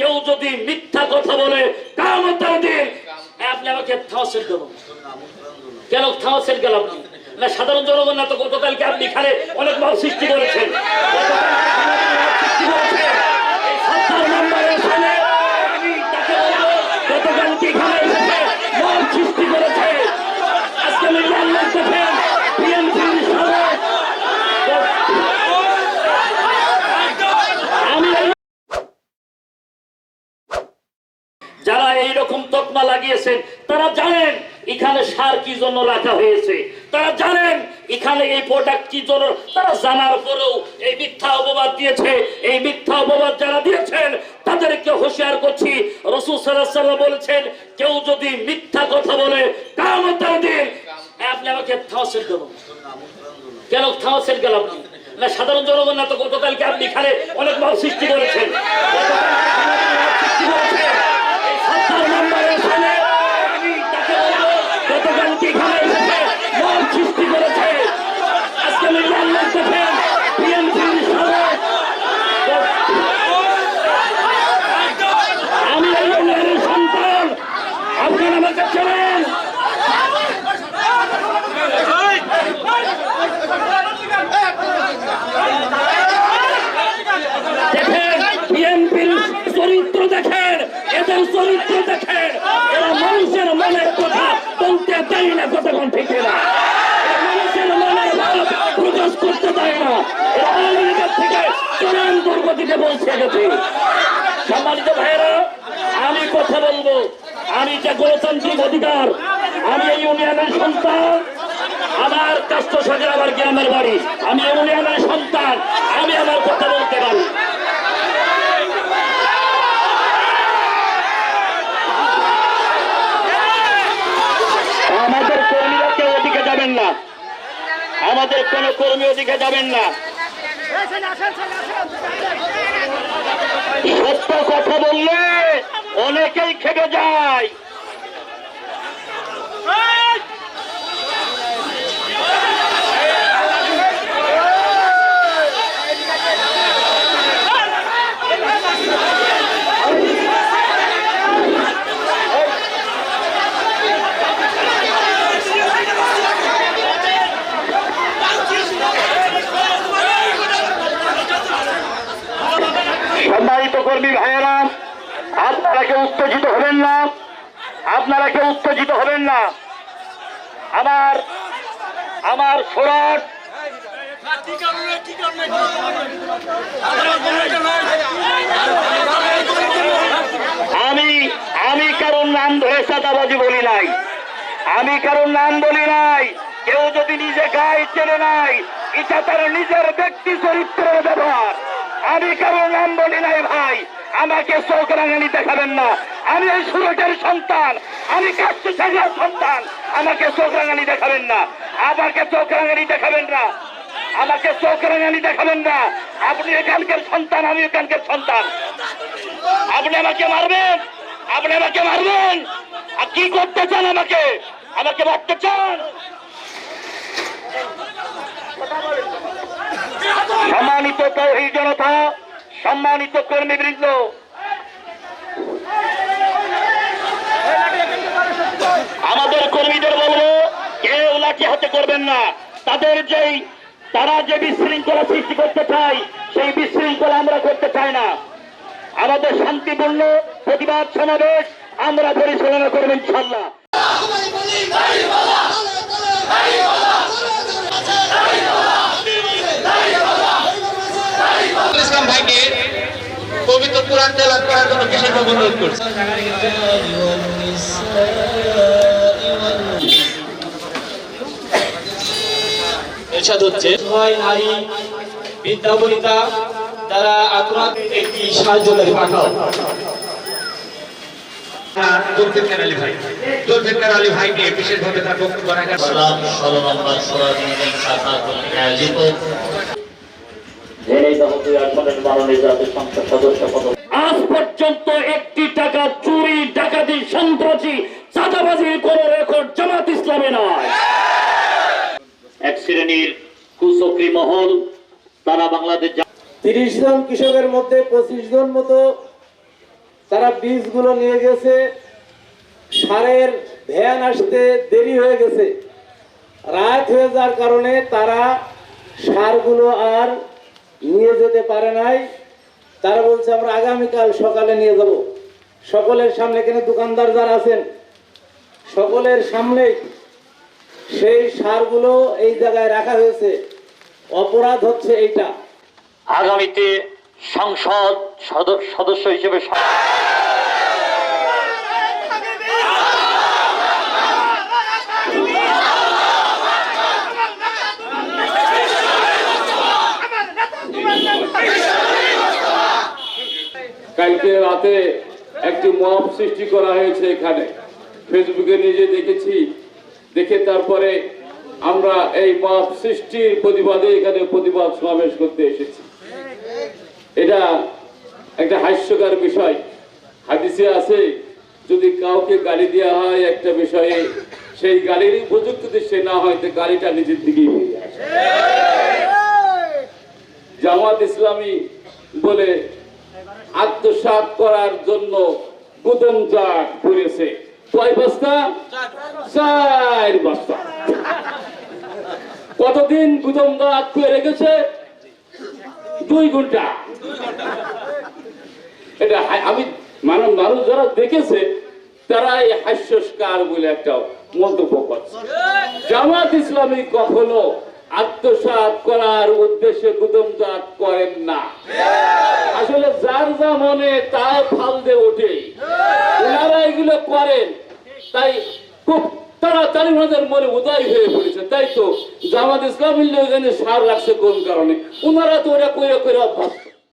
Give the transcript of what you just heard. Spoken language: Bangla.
কেউ যদি মিথ্যা কথা বলে আপনি কেন সাধারণ জনগণ না তো গতকালকে আপনি এখানে অনেক ভাব সৃষ্টি করেছেন সৃষ্টি করেছেন। এই সত্তর নম্বরের ছেলে, আমি তাকে বলব, গতকালকে এখানে এসেছে, মব সৃষ্টি করেছে। আজকে মিডিয়ার লোক দেখেন, BNP-র সাবেক আমি এই যারা এই রকম তকমা লাগিয়েছেন, তারা জানেন এখানে সার কি জন্য রাখা হয়েছে। তারা জানেন এখানে এই প্রোডাক্ট কি জন্য, তারা জানার পরেও এই মিথ্যা অপবাদ দিয়েছে। এই মিথ্যা অপবাদ যারা দিয়েছেন, তাদেরকে হুঁশিয়ার করছি। রসুল সাল্লাহ বলেছেন, কেউ যদি মিথ্যা কথা বলে কামতের দিন আপনি আমাকে থামাচ্ছেন কেন কেন থামাচ্ছেন কেন আপনি? না, সাধারণ জনগণ না তো গতকালকে আপনি এখানে অনেক ভাব সৃষ্টি করেছেন সৃষ্টি করেছেন। এই সত্তর নম্বরের ছেলে, আমি তাকে বলব, গতকালকে এখানে এসেছে, মব সৃষ্টি করেছে। আজকে মিডিয়ার লোক দেখেন, BNP-র সাবেক আমি এই ইউনিয়নের সন্তান আপনারা আমাকে চেনেন দেখেন বিএনপির চরিত্র দেখেন চরিত্র দেখেন এরা মানুষের মনের কথা বলতে দেয় না কতক্ষণ না। মানুষের মনের ভাব প্রকাশ করতে দেয় না। এরা থেকে চরম দুর্গতিতে পৌঁছে গেছে সম্মানিত ভাইয়েরা, আমি কথা বলব। আমি যে গণতান্ত্রিক অধিকার, আমি এই ইউনিয়নের সন্তান। আমার কাষ্ট সাগর আমার গ্রামের বাড়ি। আমি ইউনিয়নের সন্তান। আমি আমার কথা বলতে পারি আমাদের কর্মীরা কেউ ওদিকে যাবেন না আমাদের কোন কর্মী ওদিকে যাবেন না। সত্য কথা বললে অনেকেই খেপে যায় সম্মানিত কর্মী ভাইয়েরা, আপনারা কেউ উত্তেজিত হবেন না। আপনারা কেউ উত্তেজিত হবেন না। আমার আমার সুরট আমি আমি কারোর নাম ধরে চাঁদাবাজি বলি নাই। আমি কারোর নাম বলি নাই। কেউ যদি নিজে গায়ে চেনে নাই, এটা তার নিজের ব্যক্তি চরিত্রের ব্যবহার। আমি কারোর নাম বলি নাই ভাই। আমাকে চোখ রাঙানি দেখাবেন না। আমি এই সুরটের সন্তান। আমি সাজার সন্তান। আমাকে চোখ রাঙানি দেখাবেন না। আমাকে চোখ রাঙানি দেখাবেন না? আমাকে চোখ রাঙানি দেখাবেন না। আপনি এখানকার সন্তান আমি এখানকার সন্তান। আপনি আমাকে মারবেন? আপনি আমাকে মারবেন? আর কি করতে চান আমাকে? আমাকে মারতে চান? সম্মানিত তৌহি জনতা, সম্মানিত কর্মীবৃন্দ। আমাদের কর্মীদের বলব, কেউ লাঠি হাতে করবেন না। তাদের যেই, তারা যে বিশৃঙ্খলা সৃষ্টি করতে চায়, সেই বিশৃঙ্খলা আমরা করতে চাই না। আমাদের শান্তিপূর্ণ প্রতিবাদ সমাবেশ আমরা পরিচালনা করবেন ইনশাল্লাহ কোরআন তেলাওয়াত করার জন্য বিশেষভাবে অনুরোধ করছি? এরশাদ হচ্ছে নারী বিদ্যাবনিতা যারা আগ্রহ একটি সাহায্যকারী পাঠাও। জুলফিকার আলী ভাই। আজ পর্যন্ত একটি টাকা চুরি ডাকাতি সন্ত্রাসী চাঁদাবাজির কোন রেকর্ড জামাত ইসলামে নয়। এক শ্রেণির কুচক্রি মহল তারা বাংলাদেশ তিরিশ জন কৃষকের মধ্যে পঁচিশ জন মতো তারা বীজগুলো নিয়ে গেছে। সারের ভ্যান আসতে দেরি হয়ে গেছে। রাত হয়ে যাওয়ার কারণে তারা সারগুলো আর নিয়ে যেতে পারে নাই। তারা বলছে, আমরা আগামীকাল সকালে নিয়ে যাব। সকলের সামনে এখানে দোকানদার যারা আছেন, সকলের সামনে সেই সারগুলো এই জায়গায় রাখা হয়েছে। অপরাধ হচ্ছে এইটা। আগামীতে সংসদ সদ- সদস্য হিসেবে কালকে রাতে একটি মব সৃষ্টি করা হয়েছে এখানে। ফেসবুকে নিজে দেখেছি। দেখে তারপরে আমরা এই মব সৃষ্টির প্রতিবাদে এখানে প্রতিবাদ সমাবেশ করতে এসেছি। এটা একটা হাস্যকর বিষয়। হাদিসে আছে যদি কাউকে গালি দেওয়া হয় একটা বিষয়ে সেই গালির উপযুক্ত যদি সে না হয় তো গালিটা নিজের দিকেই বেরিয়ে আসে। জামাত ইসলামী বলে আত্মসাৎ করার জন্য গুদম জাট করেছে কয় বস্তা? চার বস্তা। কতদিন গুদম জাট করে রেখেছে? দুই ঘণ্টা। এটা আমি মানে মানুষ যারা দেখেছে তারা এই হাস্যস্কার বলে একটা মন্তব্য করছে। জামাত ইসলামী কখনো আত্মসাৎ করার উদ্দেশ্যে গুদমজাত করেন না। আসলে যার যা মনে তা ফালদে ওঠে। ওনারা এগুলো করেন, তাই খুব তাড়াতাড়ি ওনাদের মনে উদয় হয়ে পড়েছে। তাই তো জামাত ইসলাম সার লাগছে কোন কারণে? ওনারা তো ওরা কইরা কইরা অভ্যস্ত।